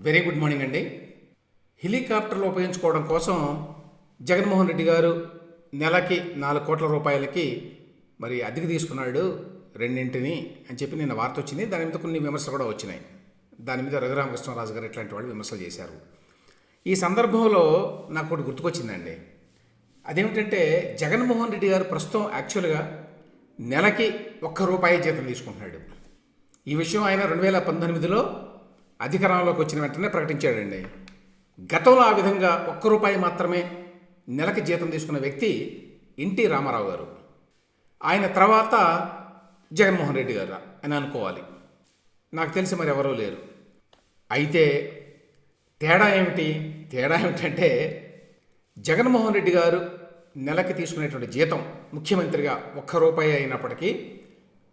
Very good morning అండి. హెలికాప్టర్లు ఉపయోగించుకోవడం కోసం జగన్మోహన్ రెడ్డి గారు నెలకి నాలుగు కోట్ల రూపాయలకి మరి అద్దెకి తీసుకున్నాడు రెండింటిని అని చెప్పి నిన్న వార్త వచ్చింది. దాని మీద కొన్ని విమర్శలు కూడా వచ్చినాయి. దాని మీద రఘురామకృష్ణరాజు గారు ఇట్లాంటి వాళ్ళు విమర్శలు చేశారు. ఈ సందర్భంలో నాకు ఒకటి గుర్తుకొచ్చిందండి. అదేమిటంటే జగన్మోహన్ రెడ్డి గారు ప్రస్తుతం యాక్చువల్గా నెలకి ఒక్క రూపాయి జీతం తీసుకుంటున్నాడు. ఈ విషయం ఆయన రెండు వేల పంతొమ్మిదిలో అధికారంలోకి వచ్చిన వెంటనే ప్రకటించాడండి. గతంలో ఆ విధంగా ఒక్క రూపాయి మాత్రమే నెలకి జీతం తీసుకున్న వ్యక్తి ఎన్టీ రామారావు గారు. ఆయన తర్వాత జగన్మోహన్ రెడ్డి గారు అని అనుకోవాలి. నాకు తెలిసి మరి ఎవరూ లేరు. అయితే తేడా ఏమిటి? తేడా ఏమిటంటే జగన్మోహన్ రెడ్డి గారు నెలకి తీసుకునేటువంటి జీతం ముఖ్యమంత్రిగా ఒక్క రూపాయి అయినప్పటికీ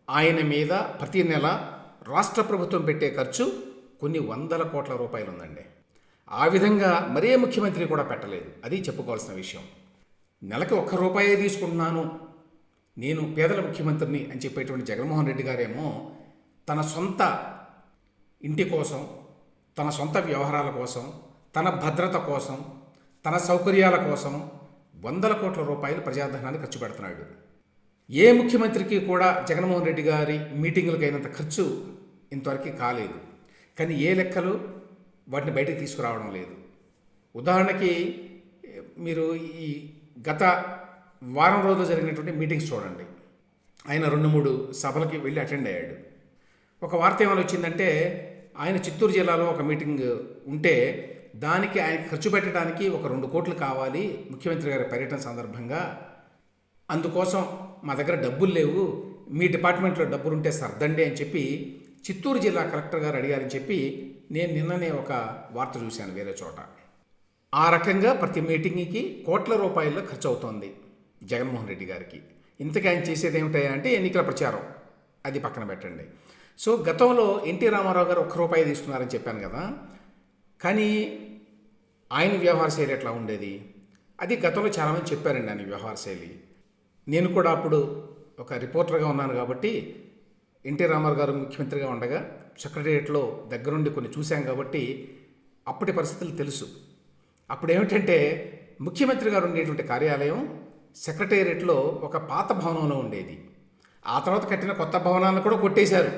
ఆయన మీద ప్రతి నెల రాష్ట్ర ప్రభుత్వం పెట్టే ఖర్చు కొన్ని వందల కోట్ల రూపాయలు ఉందండి ఆ విధంగా మరే ముఖ్యమంత్రి కూడా పెట్టలేదు. అది చెప్పుకోవాల్సిన విషయం. నెలకి ఒక్క రూపాయే తీసుకుంటున్నాను. నేను పేదల ముఖ్యమంత్రిని అని చెప్పేటువంటి జగన్మోహన్ రెడ్డి గారేమో తన సొంత ఇంటి కోసం తన సొంత వ్యవహారాల కోసం తన భద్రత కోసం తన సౌకర్యాల కోసం వందల కోట్ల రూపాయలు ప్రజాధనాన్ని ఖర్చు పెడుతున్నాడు. ఏ ముఖ్యమంత్రికి కూడా జగన్మోహన్ రెడ్డి గారి మీటింగులకైనంత అయినంత ఖర్చు ఇంతవరకు కాలేదు. కానీ ఏ లెక్కలు వాటిని బయటకు తీసుకురావడం లేదు. ఉదాహరణకి మీరు ఈ గత వారం రోజులు జరిగినటువంటి మీటింగ్స్ చూడండి. ఆయన రెండు మూడు సభలకి వెళ్ళి అటెండ్ అయ్యాడు. ఒక వార్త ఏమైనా వచ్చిందంటే ఆయన చిత్తూరు జిల్లాలో ఒక మీటింగ్ ఉంటే దానికి ఆయన ఖర్చు పెట్టడానికి ఒక రెండు కోట్లు కావాలి ముఖ్యమంత్రి గారి పర్యటన సందర్భంగా. అందుకోసం మా దగ్గర డబ్బులు లేవు మీ డిపార్ట్మెంట్లో డబ్బులు ఉంటే సర్దండి అని చెప్పి చిత్తూరు జిల్లా కలెక్టర్ గారు అడిగారని చెప్పి నేను నిన్ననే ఒక వార్త చూశాను వేరే చోట. ఆ రకంగా ప్రతి మీటింగ్కి కోట్ల రూపాయల్లో ఖర్చు అవుతోంది జగన్మోహన్ రెడ్డి గారికి. ఇంతకీ ఆయన చేసేది ఏమిటా అంటే ఎన్నికల ప్రచారం. అది పక్కన పెట్టండి. సో గతంలో ఎన్టీ రామారావు గారు ఒక్క రూపాయి తీసుకున్నారని చెప్పాను కదా. కానీ ఆయన వ్యవహార శైలి ఎట్లా ఉండేది? అది గతంలో చాలామంది చెప్పారండి ఆయన వ్యవహార శైలి. నేను కూడా అప్పుడు ఒక రిపోర్టర్గా ఉన్నాను కాబట్టి ఎన్టీ రామారావు గారు ముఖ్యమంత్రిగా ఉండగా సెక్రటేరియట్లో దగ్గరుండి కొన్ని చూశాం కాబట్టి అప్పటి పరిస్థితులు తెలుసు. అప్పుడు ఏమిటంటే ముఖ్యమంత్రి గారు ఉండేటువంటి కార్యాలయం సెక్రటేరియట్లో ఒక పాత భవనంలో ఉండేది. ఆ తర్వాత కట్టిన కొత్త భవనాలను కూడా కొట్టేశారు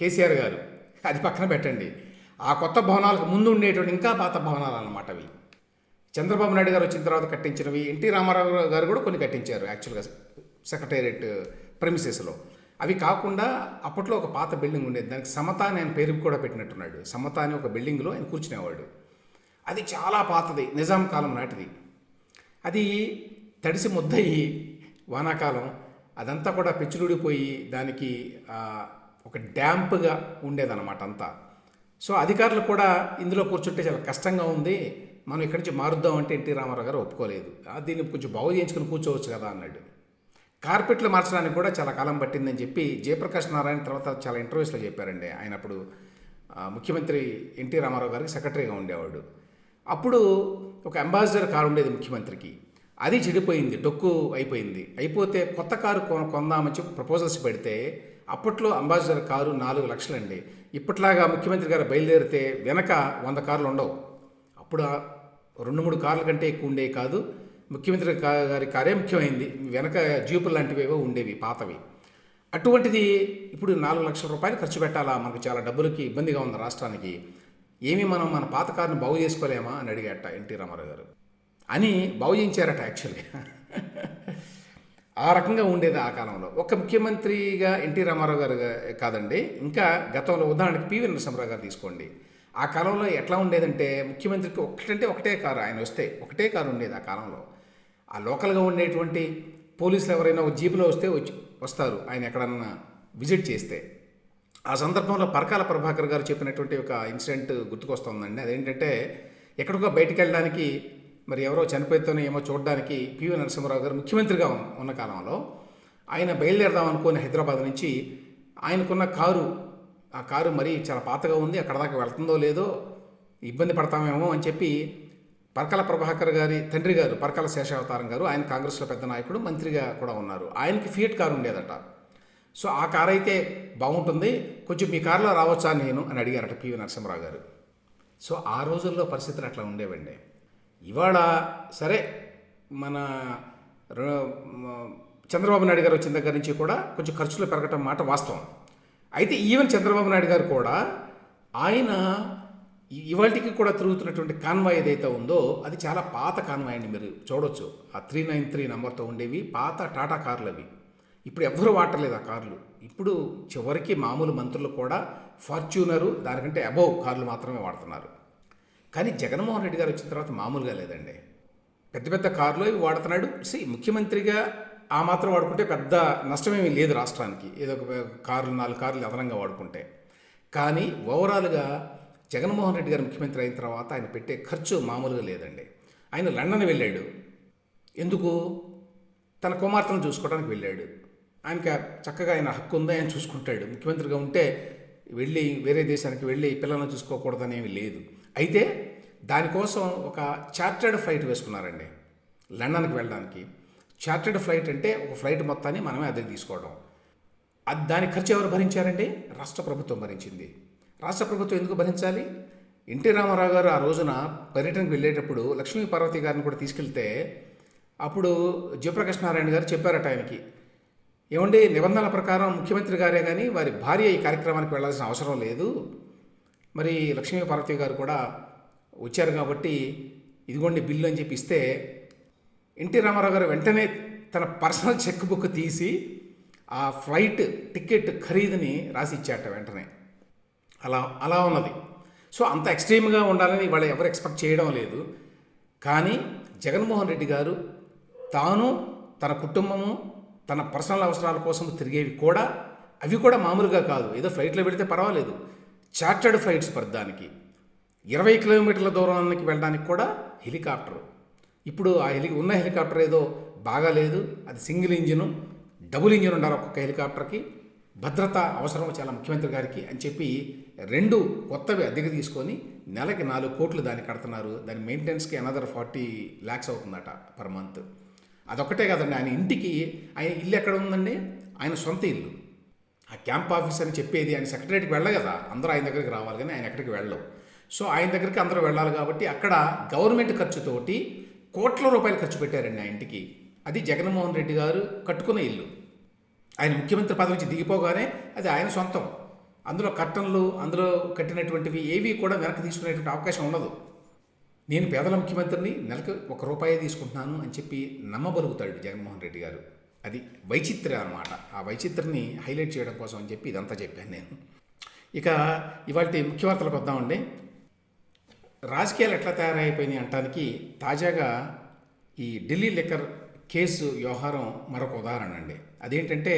కేసీఆర్ గారు. అది పక్కన పెట్టండి. ఆ కొత్త భవనాలకు ముందు ఉండేటువంటి ఇంకా పాత భవనాలు అన్నమాట అవి. చంద్రబాబు నాయుడు గారు వచ్చిన తర్వాత కట్టించినవి ఎన్టీ రామారావు గారు కూడా కొన్ని కట్టించారు యాక్చువల్గా సెక్రటేరియట్ ప్రెమిసెస్లో అవి కాకుండా అప్పట్లో ఒక పాత బిల్డింగ్ ఉండేది. దానికి సమత అని ఆయన పేరు కూడా పెట్టినట్టున్నాడు. సమత అనే ఒక బిల్డింగ్లో ఆయన కూర్చునేవాడు. అది చాలా పాతది. నిజాం కాలం నాటిది. అది తడిసి ముద్దయి వానాకాలం అదంతా కూడా పెచ్చులుడిపోయి దానికి ఒక డ్యాంప్గా ఉండేదన్నమాట అంతా. సో అధికారులు కూడా ఇందులో కూర్చుంటే చాలా కష్టంగా ఉంది. మనం ఇక్కడి నుంచి మారుద్దాం అంటే ఎన్టీ రామారావు గారు ఒప్పుకోలేదు. దీన్ని కొంచెం బాగు చేయించుకుని కూర్చోవచ్చు కదా అన్నాడు. కార్పెట్లు మార్చడానికి కూడా చాలా కాలం పట్టిందని చెప్పి జయప్రకాష్ నారాయణ తర్వాత చాలా ఇంటర్వ్యూస్లో చెప్పారండి. ఆయన అప్పుడు ముఖ్యమంత్రి ఎన్టీ రామారావు గారికి సెక్రటరీగా ఉండేవాడు. అప్పుడు ఒక అంబాసిడర్ కారు ఉండేది ముఖ్యమంత్రికి. అది చెడిపోయింది డొక్కు అయిపోయింది. అయిపోతే కొత్త కారు కొ- కొందామని చెప్పి ప్రపోజల్స్ పెడితే అప్పట్లో అంబాసిడర్ కారు నాలుగు లక్షలండి. ఇప్పట్లాగా ముఖ్యమంత్రి గారు బయలుదేరితే వెనక వంద కార్లు ఉండవు. అప్పుడు రెండు మూడు కార్ల కంటే ఎక్కువ ఉండేవి కాదు. ముఖ్యమంత్రి కా- గారి కార్య ముఖ్యమైంది. వెనక జీపులు లాంటివి ఏవో ఉండేవి పాతవి. అటువంటిది ఇప్పుడు నాలుగు లక్షల రూపాయలు ఖర్చు పెట్టాలా? మనకు చాలా డబ్బులకి ఇబ్బందిగా ఉంది రాష్ట్రానికి. ఏమి మనం మన పాత కారుని బాగు చేసుకోలేమా? అని అడిగాట ఎన్టీ రామారావు గారు. అని బాగు చేయించారట యాక్చువల్గా. ఆ రకంగా ఉండేది ఆ కాలంలో. ఒక ముఖ్యమంత్రిగా ఎన్టీ రామారావు గారు కాదండి. ఇంకా గతంలో ఉదాహరణకి పివి నరసింహరావు గారు తీసుకోండి. ఆ కాలంలో ఎట్లా ఉండేదంటే ముఖ్యమంత్రికి ఒకటంటే ఒకటే కారు ఆయన వస్తే ఒకటే కారు ఉండేది ఆ కాలంలో. ఆ లోకల్గా ఉండేటువంటి పోలీసులు ఎవరైనా ఒక జీపులో వస్తే వచ్చి వస్తారు. ఆయన ఎక్కడన్నా విజిట్ చేస్తే. ఆ సందర్భంలో పరకాల ప్రభాకర్ గారు చెప్పినటువంటి ఒక ఇన్సిడెంట్ గుర్తుకొస్తుందండి. అదేంటంటే ఎక్కడికో బయటికి వెళ్ళడానికి మరి ఎవరో చనిపోతేనే ఏమో చూడడానికి పివి నరసింహరావు గారు ముఖ్యమంత్రిగా ఉన్న- ఉన్న కాలంలో ఆయన బయలుదేరదాం అనుకుని హైదరాబాద్ నుంచి ఆయనకున్న కారు ఆ కారు మరీ చాలా పాతగా ఉంది. అక్కడ దాకా వెళ్తుందో లేదో ఇబ్బంది పడతామేమో అని చెప్పి పరకాల ప్రభాకర్ గారి తండ్రి గారు పరకాల శేషావతారం గారు ఆయన కాంగ్రెస్లో పెద్ద నాయకుడు మంత్రిగా కూడా ఉన్నారు. ఆయనకి ఫియట్ కారు ఉండేదట. సో ఆ కారు అయితే బాగుంటుంది. కొంచెం మీ కారులో రావచ్చా నేను అని అడిగారట పివి నరసింహరావు గారు. సో ఆ రోజుల్లో పరిస్థితులు అట్లా ఉండేవండి. ఇవాళ సరే మన చంద్రబాబు నాయుడు గారు వచ్చిన దగ్గర నుంచి కూడా కొంచెం ఖర్చులు పెరగటం మాట వాస్తవం. అయితే ఈవెన్ చంద్రబాబు నాయుడు గారు కూడా ఆయన ఇవాళకి కూడా తిరుగుతున్నటువంటి కాన్వాయ్ ఏదైతే ఉందో అది చాలా పాత కాన్వాయ్ అండి మీరు చూడొచ్చు. ఆ త్రీ నైన్ త్రీ నెంబర్తో ఉండేవి పాత టాటా కార్లు అవి ఇప్పుడు ఎవ్వరూ వాడలేదు ఆ కార్లు. ఇప్పుడు చివరికి మామూలు మంత్రులు కూడా ఫార్చ్యూనరు దానికంటే అబౌవ్ కార్లు మాత్రమే వాడుతున్నారు. కానీ జగన్మోహన్ రెడ్డి గారు వచ్చిన తర్వాత మామూలుగా లేదండి. పెద్ద పెద్ద కార్లు ఇవి వాడుతున్నాడు. సి ముఖ్యమంత్రిగా ఆ మాత్రం వాడుకుంటే పెద్ద నష్టమేమీ లేదు రాష్ట్రానికి. ఏదో ఒక కార్లు నాలుగు కార్లు అదనంగా వాడుకుంటే. కానీ ఓవరాల్గా జగన్మోహన్ రెడ్డి గారు ముఖ్యమంత్రి అయిన తర్వాత ఆయన పెట్టే ఖర్చు మామూలుగా లేదండి. ఆయన లండన్ వెళ్ళాడు. ఎందుకు? తన కుమార్తెను చూసుకోవడానికి వెళ్ళాడు. ఆయనకి చక్కగా ఆయన హక్కు ఉందా ఆయన చూసుకుంటాడు. ముఖ్యమంత్రిగా ఉంటే వెళ్ళి వేరే దేశానికి వెళ్ళి పిల్లలను చూసుకోకూడదనేమి లేదు. అయితే దానికోసం ఒక చార్టర్డ్ ఫ్లైట్ వేసుకున్నారండి లండన్కి వెళ్ళడానికి. చార్టర్డ్ ఫ్లైట్ అంటే ఒక ఫ్లైట్ మొత్తాన్ని మనమే అదే తీసుకోవడం. అది దాని ఖర్చు ఎవరు భరించారండి? రాష్ట్ర ప్రభుత్వం భరించింది. రాష్ట్ర ప్రభుత్వం ఎందుకు భరించాలి ఎన్టీ రామారావు గారు ఆ రోజున పర్యటనకు వెళ్ళేటప్పుడు లక్ష్మీ పార్వతి గారిని కూడా తీసుకెళ్తే అప్పుడు జయప్రకాష్ నారాయణ గారు చెప్పారట ఆయనకి ఏమండి నిబంధనల ప్రకారం ముఖ్యమంత్రి గారే కానీ వారి భార్య ఈ కార్యక్రమానికి వెళ్ళాల్సిన అవసరం లేదు. మరి లక్ష్మీ పార్వతి గారు కూడా వచ్చారు కాబట్టి ఇదిగోండి బిల్లు అని చెప్పి ఇస్తే ఎన్టీ రామారావు గారు వెంటనే తన పర్సనల్ చెక్ బుక్ తీసి ఆ ఫ్లైట్ టికెట్ ఖరీదుని రాసి ఇచ్చాట వెంటనే. అలా అలా ఉన్నది. సో అంత ఎక్స్ట్రీమ్గా ఉండాలని వాళ్ళు ఎవరు ఎక్స్పెక్ట్ చేయడం లేదు. కానీ జగన్మోహన్ రెడ్డి గారు తాను తన కుటుంబము తన పర్సనల్ అవసరాల కోసం తిరిగేవి కూడా అవి కూడా మామూలుగా కాదు. ఏదో ఫ్లైట్లో పెడితే పర్వాలేదు. చార్టర్డ్ ఫ్లైట్స్ పర్దానికి ఇరవై కిలోమీటర్ల దూరానికి వెళ్ళడానికి కూడా హెలికాప్టర్. ఇప్పుడు ఆ హెలి ఉన్న హెలికాప్టర్ ఏదో బాగాలేదు. అది సింగిల్ ఇంజిన్ డబుల్ ఇంజిన్ ఉండాలి ఒక్కొక్క హెలికాప్టర్కి. భద్రత అవసరం చాలా ముఖ్యమంత్రి గారికి అని చెప్పి రెండు కొత్తవి అద్దెకు తీసుకొని నెలకి నాలుగు కోట్లు దాన్ని కడుతున్నారు. దాని మెయింటెనెన్స్కి అనదర్ ఫార్టీ ల్యాక్స్ అవుతుందట పర్ మంత్ అదొక్కటే కదండి ఆయన ఇంటికి ఆయన ఇల్లు ఎక్కడ ఉందండి? ఆయన సొంత ఇల్లు. ఆ క్యాంప్ ఆఫీస్ అని చెప్పేది ఆయన సెక్రటరీకి వెళ్ళ కదా అందరూ ఆయన దగ్గరికి రావాలి కానీ ఆయన ఎక్కడికి వెళ్ళవు. సో ఆయన దగ్గరికి అందరూ వెళ్ళాలి కాబట్టి అక్కడ గవర్నమెంట్ ఖర్చుతోటి కోట్ల రూపాయలు ఖర్చు పెట్టారండి ఆ ఇంటికి. అది జగన్మోహన్ రెడ్డి గారు కట్టుకున్న ఇల్లు. ఆయన ముఖ్యమంత్రి పదవి నుంచి దిగిపోగానే అది ఆయన సొంతం. అందులో కట్టన్లు అందులో కట్టినటువంటివి ఏవి కూడా వెనక్కి తీసుకునేటువంటి అవకాశం ఉండదు. నేను పేదల ముఖ్యమంత్రిని నెలకు ఒక రూపాయి తీసుకుంటున్నాను అని చెప్పి నమ్మబలుగుతాడు జగన్మోహన్ రెడ్డి గారు. అది వైచిత్ర అనమాట ఆ వైచిత్రని హైలైట్ చేయడం కోసం అని చెప్పి ఇదంతా చెప్పాను నేను. ఇక ఇవాళ ముఖ్య వార్తలకు వద్దామండి. రాజకీయాలు ఎట్లా తయారైపోయినాయి అంటానికి తాజాగా ఈ ఢిల్లీ లిక్కర్ కేసు వ్యవహారం మరొక ఉదాహరణ అండి. అదేంటంటే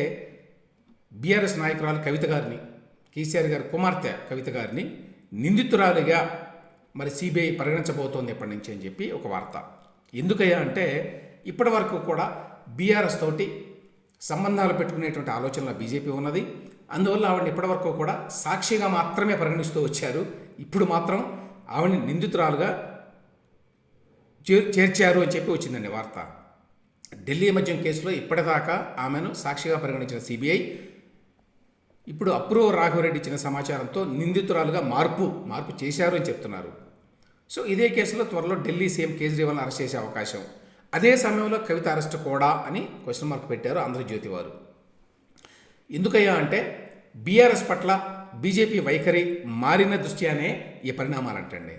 బీఆర్ఎస్ నాయకురాలు కవిత గారిని కేసీఆర్ గారి కుమార్తె కవిత గారిని నిందితురాలిగా మరి సిబిఐ పరిగణించబోతోంది ఎప్పటి నుంచి అని చెప్పి ఒక వార్త. ఎందుకయ్యా అంటే ఇప్పటి వరకు కూడా బీఆర్ఎస్ తోటి సంబంధాలు పెట్టుకునేటువంటి ఆలోచనలో బీజేపీ ఉన్నది. అందువల్ల ఆవిడని ఇప్పటివరకు కూడా సాక్షిగా మాత్రమే పరిగణిస్తూ వచ్చారు. ఇప్పుడు మాత్రం ఆవిడని నిందితురాలుగా చేర్చారు అని చెప్పి వచ్చిందండి వార్త. ఢిల్లీ మద్యం కేసులో ఇప్పటిదాకా ఆమెను సాక్షిగా పరిగణించిన సిబిఐ. ఇప్పుడు అప్రూవ్ రాఘవరెడ్డి ఇచ్చిన సమాచారంతో నిందితురాలుగా మార్పు మార్పు చేశారు అని చెప్తున్నారు. సో ఇదే కేసులో త్వరలో ఢిల్లీ సీఎం కేజ్రీవాల్ని అరెస్ట్ చేసే అవకాశం. అదే సమయంలో కవిత అరెస్ట్ కూడా అని క్వశ్చన్ మార్క్ పెట్టారు ఆంధ్రజ్యోతి వారు. ఎందుకయ్యా అంటే బీఆర్ఎస్ పట్ల బీజేపీ వైఖరి మారిన దృష్ట్యానే ఈ పరిణామాలు అంటండి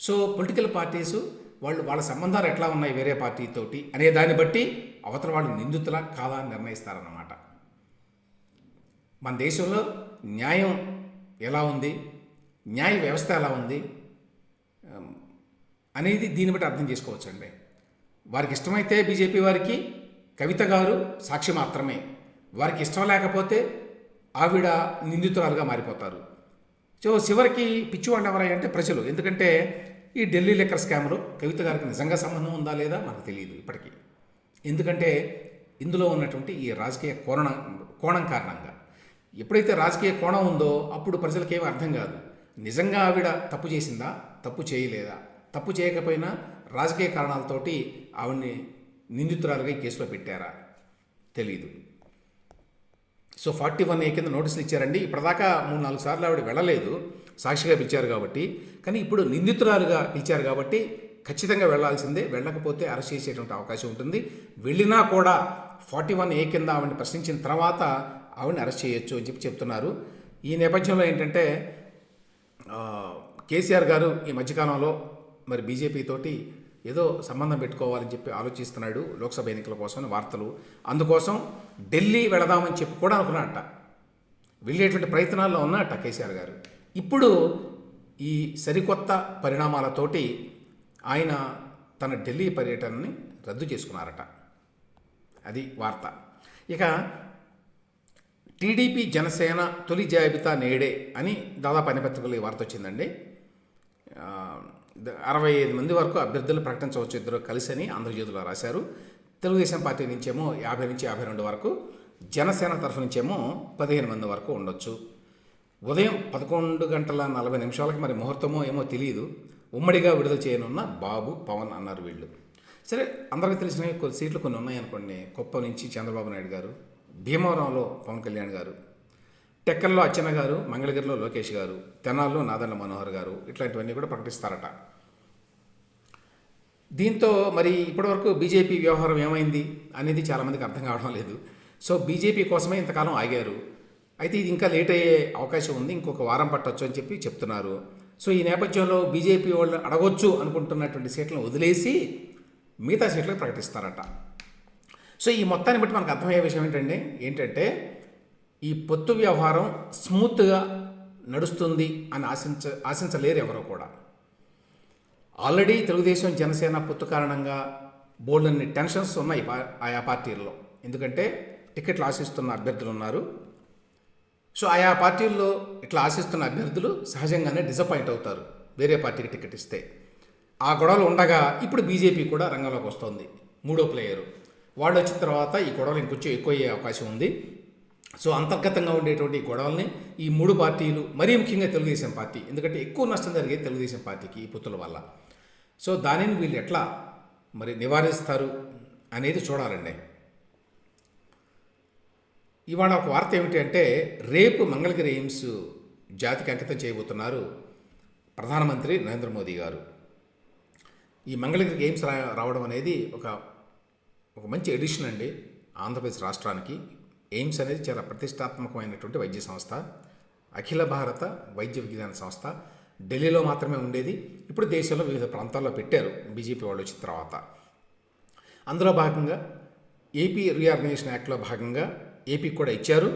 సో పొలిటికల్ పార్టీసు వాళ్ళు వాళ్ళ సంబంధాలు ఎట్లా ఉన్నాయి వేరే పార్టీతోటి అనే దాన్ని బట్టి అవతల వాళ్ళు నిందితులా కాదా అని నిర్ణయిస్తారన్నమాట. మన దేశంలో న్యాయం ఎలా ఉంది? న్యాయ వ్యవస్థ ఎలా ఉంది? అనేది దీన్ని బట్టి అర్థం చేసుకోవచ్చండి. వారికి ఇష్టమైతే బీజేపీ వారికి కవిత గారు సాక్షి మాత్రమే. వారికి ఇష్టం లేకపోతే ఆవిడ నిందితురాలుగా మారిపోతారు. సో చివరికి పిచ్చివాళ్ళు ఎవరై అంటే ప్రజలు. ఎందుకంటే ఈ ఢిల్లీ లెక్కర్ స్కామ్లో కవిత గారికి నిజంగా సంబంధం ఉందా లేదా మనకు తెలియదు ఇప్పటికీ. ఎందుకంటే ఇందులో ఉన్నటువంటి ఈ రాజకీయ కోణ కోణం కారణంగా. ఎప్పుడైతే రాజకీయ కోణం ఉందో అప్పుడు ప్రజలకేమీ అర్థం కాదు. నిజంగా ఆవిడ తప్పు చేసిందా తప్పు చేయలేదా? తప్పు చేయకపోయినా రాజకీయ కారణాలతోటి ఆవిడ్ని నిందితురాలుగా ఈ కేసులో పెట్టారా? తెలీదు. సో ఫార్టీ వన్ ఏ కింద నోటీసులు ఇచ్చారండి. ఇప్పటిదాకా మూడు నాలుగు సార్లు ఆవిడ వెళ్ళలేదు. సాక్షిగా పిలిచారు కాబట్టి. కానీ ఇప్పుడు నిందితురాలుగా పిలిచారు కాబట్టి ఖచ్చితంగా వెళ్ళాల్సిందే. వెళ్ళకపోతే అరెస్ట్ చేసేటువంటి అవకాశం ఉంటుంది. వెళ్ళినా కూడా ఫార్టీ వన్ ఏ కింద ఆవిడని ప్రశ్నించిన తర్వాత ఆవిడని అరెస్ట్ చేయొచ్చు అని చెప్పి చెప్తున్నారు. ఈ నేపథ్యంలో ఏంటంటే కేసీఆర్ గారు ఈ మధ్యకాలంలో మరి బీజేపీ తోటి ఏదో సంబంధం పెట్టుకోవాలని చెప్పి ఆలోచిస్తున్నాడు లోక్సభ ఎన్నికల కోసం వార్తలు. అందుకోసం ఢిల్లీ వెళదామని చెప్పి కూడా అనుకున్నట్ట వెళ్ళేటువంటి ప్రయత్నాల్లో ఉన్నట్ట కేసీఆర్ గారు. ఇప్పుడు ఈ సరికొత్త పరిణామాలతోటి ఆయన తన ఢిల్లీ పర్యటనని రద్దు చేసుకున్నారట. అది వార్త. ఇక టీడీపీ జనసేన తొలి జాబితా నేడే అని దాదాపు అన్ని ఈ వార్త వచ్చిందండి. అరవై ఐదు మంది వరకు అభ్యర్థులు ప్రకటించవచ్చు. ఇద్దరు కలిసి అని ఆంధ్రజ్యోతిలో రాశారు. తెలుగుదేశం పార్టీ నుంచేమో యాభై నుంచి యాభై రెండు వరకు జనసేన తరఫు నుంచేమో పదిహేను మంది వరకు ఉండొచ్చు. ఉదయం పదకొండు గంటల నలభై నిమిషాలకి మరి ముహూర్తమో ఏమో తెలియదు ఉమ్మడిగా విడుదల చేయనున్న బాబు పవన్ అన్నారు వీళ్ళు. సరే అందరికీ తెలిసినవి కొన్ని సీట్లు కొన్ని ఉన్నాయనుకోండి. కుప్ప నుంచి చంద్రబాబు నాయుడు గారు భీమవరంలో పవన్ కళ్యాణ్ గారు. టెక్కల్లో అచ్చెన్న గారు మంగళగిరిలో లోకేష్ గారు తెనాల్లో నాదన్న మనోహర్ గారు ఇట్లాంటివన్నీ కూడా ప్రకటిస్తారట. దీంతో మరి ఇప్పటివరకు బీజేపీ వ్యవహారం ఏమైంది అనేది చాలామందికి అర్థం కావడం లేదు. సో బీజేపీ కోసమే ఇంతకాలం ఆగారు. అయితే ఇది ఇంకా లేట్ అయ్యే అవకాశం ఉంది ఇంకొక వారం పట్టొచ్చు అని చెప్పి చెప్తున్నారు. సో ఈ నేపథ్యంలో బీజేపీ వాళ్ళు అడగొచ్చు అనుకుంటున్నటువంటి సీట్లను వదిలేసి మిగతా సీట్లకు ప్రకటిస్తారట. సో ఈ మొత్తాన్ని బట్టి మనకు అర్థమయ్యే విషయం ఏంటంటే ఏంటంటే ఈ పొత్తు వ్యవహారం స్మూత్గా నడుస్తుంది అని ఆశించ ఆశించలేరు ఎవరో కూడా. ఆల్రెడీ తెలుగుదేశం జనసేన పొత్తు కారణంగా బోల్డన్ని టెన్షన్స్ ఉన్నాయి పా- ఆయా పార్టీల్లో. ఎందుకంటే టికెట్లు ఆశిస్తున్న అభ్యర్థులు ఉన్నారు. సో ఆయా పార్టీల్లో ఇట్లా ఆశిస్తున్న అభ్యర్థులు సహజంగానే డిసప్పాయింట్ అవుతారు వేరే పార్టీకి టికెట్ ఇస్తే. ఆ గొడవలు ఉండగా ఇప్పుడు బీజేపీ కూడా రంగంలోకి వస్తుంది మూడో ప్లేయరు. వాళ్ళు వచ్చిన తర్వాత ఈ గొడవలు ఇంకొంచెం ఎక్కువ అయ్యే అవకాశం ఉంది. సో అంతర్గతంగా ఉండేటువంటి గొడవల్ని ఈ మూడు పార్టీలు మరీ ముఖ్యంగా తెలుగుదేశం పార్టీ ఎందుకంటే ఎక్కువ నష్టం జరిగేది తెలుగుదేశం పార్టీకి ఈ పొత్తుల వల్ల. సో దానిని వీళ్ళు ఎట్లా మరి నివారిస్తారు అనేది చూడాలండి. ఇవాళ ఒక వార్త ఏమిటి అంటే రేపు మంగళగిరి ఎయిమ్స్ జాతికి అంకితం చేయబోతున్నారు ప్రధానమంత్రి నరేంద్ర మోదీ గారు. ఈ మంగళగిరి ఎయిమ్స్ రా రావడం అనేది ఒక ఒక మంచి ఎడిషన్ అండి ఆంధ్రప్రదేశ్ రాష్ట్రానికి. ఎయిమ్స్ అనేది చాలా ప్రతిష్టాత్మకమైనటువంటి వైద్య సంస్థ అఖిల భారత వైద్య విజ్ఞాన సంస్థ. ఢిల్లీలో మాత్రమే ఉండేది. ఇప్పుడు దేశంలో వివిధ ప్రాంతాల్లో పెట్టారు బీజేపీ వాళ్ళు వచ్చిన తర్వాత. అందులో భాగంగా ఏపీ రీఆర్గనైజేషన్ యాక్ట్లో భాగంగా ఏపీకి కూడా ఇచ్చారు.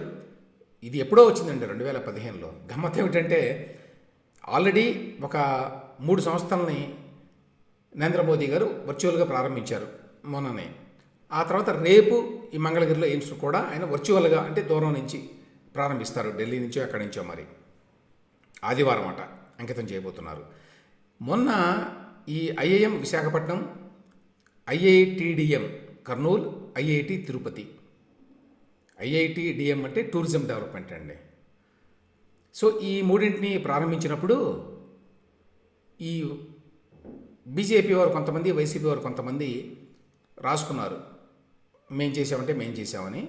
ఇది ఎప్పుడో వచ్చిందండి రెండు వేల పదిహేనులో. గమ్మత్ ఏమిటంటే ఆల్రెడీ ఒక మూడు సంస్థల్ని నరేంద్ర మోదీ గారు వర్చువల్గా ప్రారంభించారు మొన్ననే. ఆ తర్వాత రేపు ఈ మంగళగిరిలో ఎయిమ్స్ కూడా ఆయన వర్చువల్గా అంటే దూరం నుంచి ప్రారంభిస్తారు. ఢిల్లీ నుంచో ఎక్కడి నుంచో మరి. ఆదివారం అట అంకితం చేయబోతున్నారు. మొన్న ఈ IIM Visakhapatnam IITDM Kurnool IIT Tirupati. IIT DM అంటే టూరిజం డెవలప్మెంట్ అండి. సో ఈ మూడింటిని ప్రారంభించినప్పుడు ఈ బీజేపీ వారు కొంతమంది వైసీపీ వారు కొంతమంది రాసుకున్నారు. మేం చేసామంటే మేం చేసామని.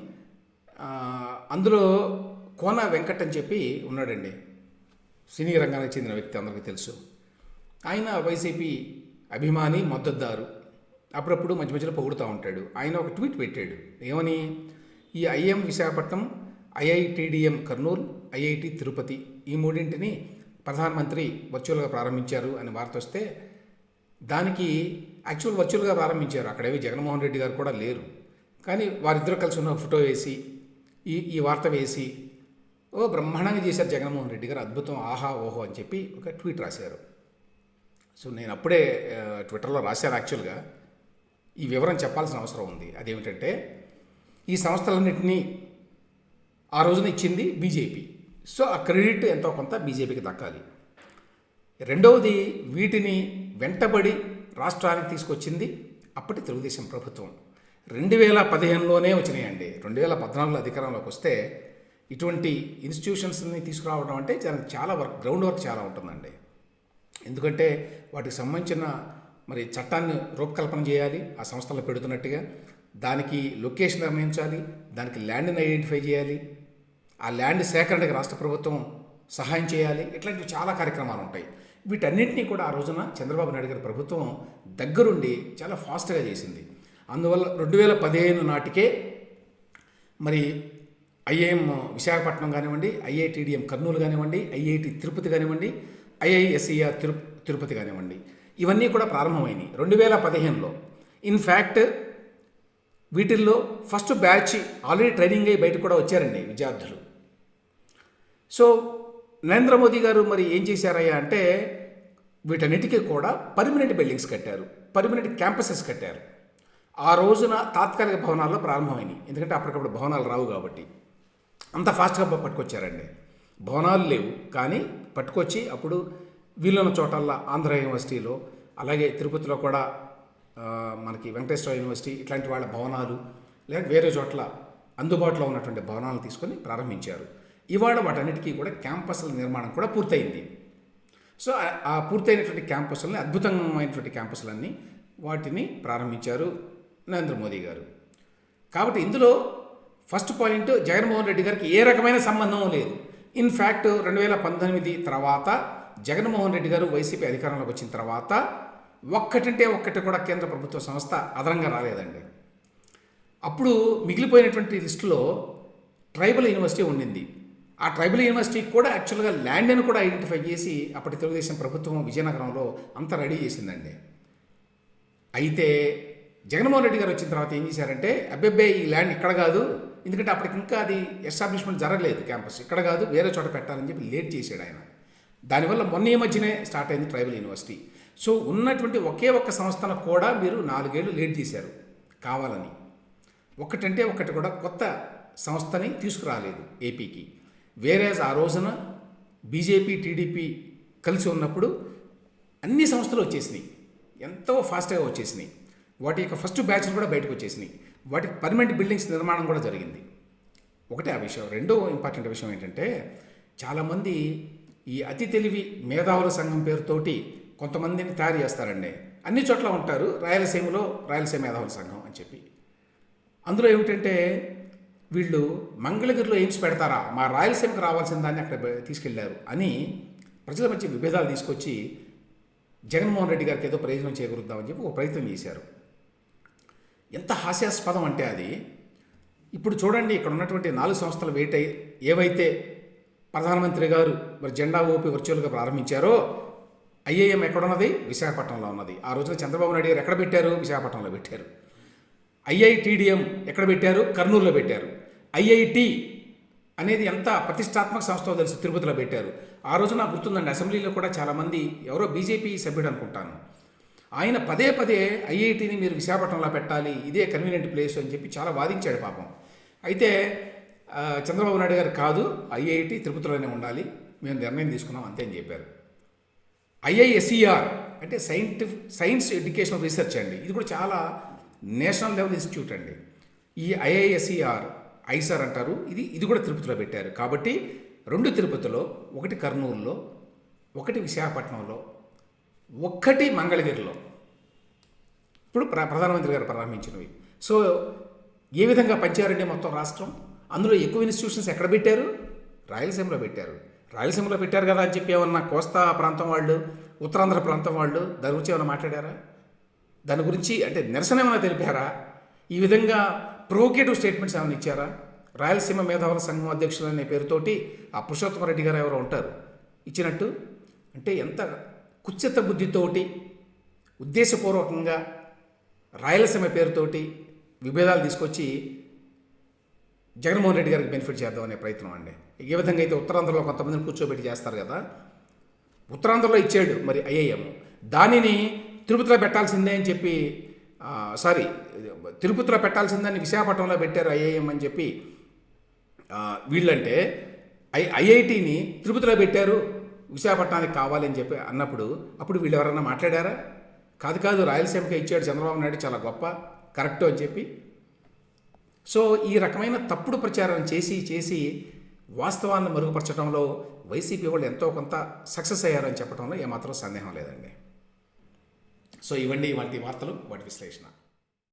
అందులో కోన వెంకట్ అని చెప్పి ఉన్నాడండి. సినీ రంగానికి చెందిన వ్యక్తి అందరికీ తెలుసు. ఆయన వైసీపీ అభిమాని మద్దతుదారు. అప్పుడప్పుడు మధ్య మధ్యలో పొగుడుతూ ఉంటాడు. ఆయన ఒక ట్వీట్ పెట్టాడు. ఏమని? ఈ IM Visakhapatnam IITDM Kurnool IIT Tirupati ఈ మూడింటిని ప్రధానమంత్రి వర్చువల్గా ప్రారంభించారు అని వార్త వస్తే దానికి యాక్చువల్ వర్చువల్గా ప్రారంభించారు. అక్కడేవి జగన్మోహన్ రెడ్డి గారు కూడా లేరు. కానీ వారిద్దరూ కలిసి ఉన్న ఫోటో వేసి ఈ ఈ వార్త వేసి ఓ బ్రహ్మాండంగా చేశారు జగన్మోహన్ రెడ్డి గారు అద్భుతం ఆహా ఓహో అని చెప్పి ఒక ట్వీట్ రాశారు. సో నేను అప్పుడే ట్విట్టర్లో రాశాను యాక్చువల్గా. ఈ వివరం చెప్పాల్సిన అవసరం ఉంది. అదేమిటంటే ఈ సంస్థలన్నింటినీ ఆ రోజున ఇచ్చింది బీజేపీ. సో ఆ క్రెడిట్ ఎంతో కొంత బీజేపీకి దక్కాలి. రెండవది వీటిని వెంటబడి రాష్ట్రానికి తీసుకొచ్చింది అప్పటి తెలుగుదేశం ప్రభుత్వం. రెండు వేల పదిహేనులోనే వచ్చినాయండి. రెండు వేల పద్నాలుగులో అధికారంలోకి వస్తే ఇటువంటి ఇన్స్టిట్యూషన్స్ని తీసుకురావడం అంటే చాలా- చాలా వర్క్ గ్రౌండ్ వర్క్ చాలా ఉంటుందండి. ఎందుకంటే వాటికి సంబంధించిన మరి చట్టాన్ని రూపకల్పన చేయాలి ఆ సంస్థలో పెడుతున్నట్టుగా. దానికి లొకేషన్ నిర్ణయించాలి దానికి ల్యాండ్ని ఐడెంటిఫై చేయాలి ఆ ల్యాండ్ సేకరణకి రాష్ట్ర ప్రభుత్వం సహాయం చేయాలి ఇట్లాంటివి చాలా కార్యక్రమాలు ఉంటాయి. వీటన్నింటినీ కూడా ఆ రోజున చంద్రబాబు నాయుడు గారి ప్రభుత్వం దగ్గరుండి చాలా ఫాస్ట్గా చేసింది. అందువల్ల రెండు వేల పదిహేను నాటికే మరి ఐఏఎం విశాఖపట్నం కానివ్వండి ఐఐటిడిఎం కర్నూలు కానివ్వండి ఐఐటి తిరుపతి కానివ్వండి ఐఐఎస్ఈఆర్ తిరు తిరుపతి కానివ్వండి. ఇవన్నీ కూడా ప్రారంభమైనవి రెండు వేల పదిహేనులో ఇన్ఫ్యాక్ట్ వీటిల్లో ఫస్ట్ బ్యాచ్ ఆల్రెడీ ట్రైనింగ్ అయ్యి బయట కూడా వచ్చారండి విద్యార్థులు. సో నరేంద్ర మోదీ గారు మరి ఏం చేశారయ్యా అంటే వీటన్నిటికీ కూడా పర్మనెంట్ బిల్డింగ్స్ కట్టారు. పర్మనెంట్ క్యాంపసెస్ కట్టారు. ఆ రోజున తాత్కాలిక భవనాల్లో ప్రారంభమైనవి ఎందుకంటే అప్పటికప్పుడు భవనాలు రావు కాబట్టి. అంత ఫాస్ట్గా పట్టుకొచ్చారండి. భవనాలు లేవు. కానీ పట్టుకొచ్చి అప్పుడు వీళ్ళున్న చోటల్లా ఆంధ్ర యూనివర్సిటీలో అలాగే తిరుపతిలో కూడా మనకి వెంకటేశ్వర యూనివర్సిటీ ఇట్లాంటి వాళ్ళ భవనాలు లేదా వేరే చోట్ల అందుబాటులో ఉన్నటువంటి భవనాలను తీసుకొని ప్రారంభించారు. ఇవాళ వాటన్నిటికీ కూడా క్యాంపస్ల నిర్మాణం కూడా పూర్తయింది. సో ఆ- ఆ పూర్తయినటువంటి క్యాంపస్లని అద్భుతమైనటువంటి క్యాంపస్లన్నీ వాటిని ప్రారంభించారు. నరేంద్ర మోదీ గారు. కాబట్టి ఇందులో ఫస్ట్ పాయింట్ జగన్మోహన్ రెడ్డి గారికి ఏ రకమైన సంబంధం లేదు. ఇన్ఫ్యాక్ట్ రెండు వేల పంతొమ్మిది తర్వాత జగన్మోహన్ రెడ్డి గారు వైసీపీ అధికారంలోకి వచ్చిన తర్వాత ఒక్కటంటే ఒక్కటి కూడా కేంద్ర ప్రభుత్వ సంస్థ అదనంగా రాలేదండి. అప్పుడు మిగిలిపోయినటువంటి లిస్టులో ట్రైబల్ యూనివర్సిటీ ఉండింది. ఆ ట్రైబల్ యూనివర్సిటీకి కూడా యాక్చువల్గా ల్యాండ్ని కూడా ఐడెంటిఫై చేసి అప్పటి తెలుగుదేశం ప్రభుత్వం విజయనగరంలో అంతా రెడీ చేసిందండి. అయితే జగన్మోహన్ రెడ్డి గారు వచ్చిన తర్వాత ఏం చేశారంటే అబ్బెబ్బే ఈ ల్యాండ్ ఇక్కడ కాదు ఎందుకంటే అప్పటికి ఇంకా అది ఎస్టాబ్లిష్మెంట్ జరగలేదు క్యాంపస్ ఇక్కడ కాదు వేరే చోట పెట్టాలని చెప్పి లేట్ చేశాడు ఆయన. దానివల్ల మొన్న ఈ మధ్యనే స్టార్ట్ అయింది ట్రైబల్ యూనివర్సిటీ. సో ఉన్నటువంటి ఒకే ఒక్క సంస్థను కూడా మీరు నాలుగేళ్ళు లేట్ చేశారు కావాలని. ఒకటంటే ఒకటి కూడా కొత్త సంస్థని తీసుకురాలేదు ఏపీకి. వేరే ఆ రోజున బీజేపీ టీడీపీ కలిసి ఉన్నప్పుడు అన్ని సంస్థలు వచ్చేసినాయి. ఎంతో ఫాస్ట్గా వచ్చేసినాయి. వాటి యొక్క ఫస్ట్ బ్యాచ్లు కూడా బయటకు వచ్చేసినాయి. వాటికి పర్మనెంట్ బిల్డింగ్స్ నిర్మాణం కూడా జరిగింది. ఒకటే ఆ విషయం. రెండో ఇంపార్టెంట్ విషయం ఏంటంటే చాలామంది ఈ అతి తెలివి మేధావుల సంఘం పేరుతోటి కొంతమందిని తయారు చేస్తారండి. అన్ని చోట్ల ఉంటారు. రాయలసీమలో రాయలసీమ మేధావుల సంఘం అని చెప్పి. అందులో ఏమిటంటే వీళ్ళు మంగళగిరిలో ఎయిమ్స్ పెడతారా? మా రాయలసీమకు రావాల్సిన దాన్ని అక్కడ తీసుకెళ్ళారు అని ప్రజల మధ్య విభేదాలు తీసుకొచ్చి జగన్మోహన్ రెడ్డి గారికి ఏదో ప్రయోజనం చేకూరుద్దామని చెప్పి ఒక ప్రయత్నం చేశారు. ఎంత హాస్యాస్పదం అంటే అది? ఇప్పుడు చూడండి ఇక్కడ ఉన్నటువంటి నాలుగు సంస్థలు వేటై ఏవైతే ప్రధానమంత్రి గారు మరి జెండా ఓపి వర్చువల్గా ప్రారంభించారో ఐఏఎం ఎక్కడున్నది విశాఖపట్నంలో ఉన్నది. ఆ రోజున చంద్రబాబు నాయుడు గారు ఎక్కడ పెట్టారు? విశాఖపట్నంలో పెట్టారు. ఐఐటిడిఎం ఎక్కడ పెట్టారు? కర్నూలులో పెట్టారు. ఐఐటి అనేది ఎంత ప్రతిష్టాత్మక సంస్థ తెలుసు? తిరుపతిలో పెట్టారు. ఆ రోజు నాకు గుర్తుందండి అసెంబ్లీలో కూడా చాలామంది ఎవరో బీజేపీ సభ్యుడు అనుకుంటాను. ఆయన పదే పదే ఐఐటిని మీరు విశాఖపట్నంలో పెట్టాలి ఇదే కన్వీనియంట్ ప్లేస్ అని చెప్పి చాలా వాదించాడు పాపం. అయితే చంద్రబాబు నాయుడు గారు కాదు ఐఐటి తిరుపతిలోనే ఉండాలి మేము నిర్ణయం తీసుకున్నాం అంతే అని చెప్పారు. ఐఐఎస్ఈఆర్ అంటే సైంటిఫిక్ సైన్స్ ఎడ్యుకేషన్ రీసెర్చ్ అండి. ఇది కూడా చాలా నేషనల్ లెవెల్ ఇన్స్టిట్యూట్ అండి. ఈ ఐఐఎస్ఈఆర్ ఐసార్ అంటారు ఇది ఇది కూడా తిరుపతిలో పెట్టారు. కాబట్టి రెండు తిరుపతిలో ఒకటి కర్నూలులో ఒకటి విశాఖపట్నంలో ఒక్కటి మంగళగిరిలో. ఇప్పుడు ప్ర ప్రధానమంత్రి గారు ప్రారంభించినవి. సో ఏ విధంగా పంచారండి మొత్తం రాష్ట్రం? అందులో ఎక్కువ ఇన్స్టిట్యూషన్స్ ఎక్కడ పెట్టారు? రాయలసీమలో పెట్టారు. రాయలసీమలో పెట్టారు కదా అని చెప్పి ఏమన్నా కోస్తా ప్రాంతం వాళ్ళు ఉత్తరాంధ్ర ప్రాంతం వాళ్ళు దాని గురించి ఏమైనా మాట్లాడారా? దాని గురించి అంటే నిరసన ఏమైనా తెలిపారా? ఈ విధంగా ప్రొవోకేటివ్ స్టేట్మెంట్స్ ఏమైనా ఇచ్చారా? రాయలసీమ మేధావుల సంఘం అధ్యక్షులు అనే పేరుతోటి ఆ పురుషోత్తమరెడ్డి గారు ఎవరో ఉంటారు. ఇచ్చినట్టు? అంటే ఎంత కుత్సిత బుద్ధితోటి ఉద్దేశపూర్వకంగా రాయలసీమ పేరుతోటి విభేదాలు తీసుకొచ్చి జగన్మోహన్ రెడ్డి గారికి బెనిఫిట్ చేద్దాం అనే ప్రయత్నం అండి. ఏ విధంగా అయితే ఉత్తరాంధ్రలో కొంతమందిని కూర్చోబెట్టి చేస్తారు కదా ఉత్తరాంధ్రలో ఇచ్చాడు మరి ఐఐఎం. దానిని తిరుపతిలో పెట్టాల్సిందే అని చెప్పి సారీ తిరుపతిలో పెట్టాల్సిందని విశాఖపట్నంలో పెట్టారు ఐఐఎం అని చెప్పి వీళ్ళంటే ఐ ఐఐటిని తిరుపతిలో పెట్టారు విశాఖపట్నానికి కావాలని చెప్పి అన్నప్పుడు అప్పుడు వీళ్ళు ఎవరన్నా మాట్లాడారా? కాదు కాదు రాయలసీమకి ఇచ్చాడు చంద్రబాబు నాయుడు చాలా గొప్ప కరెక్ట్ అని చెప్పి. సో ఈ రకమైన తప్పుడు ప్రచారం చేసి చేసి వాస్తవాన్ని మరుగుపరచడంలో వైసీపీ వాళ్ళు ఎంతో కొంత సక్సెస్ అయ్యారని చెప్పడంలో ఏమాత్రం సందేహం లేదండి. సో ఇవన్నీ వాటి వార్తలు వాటి విశ్లేషణ.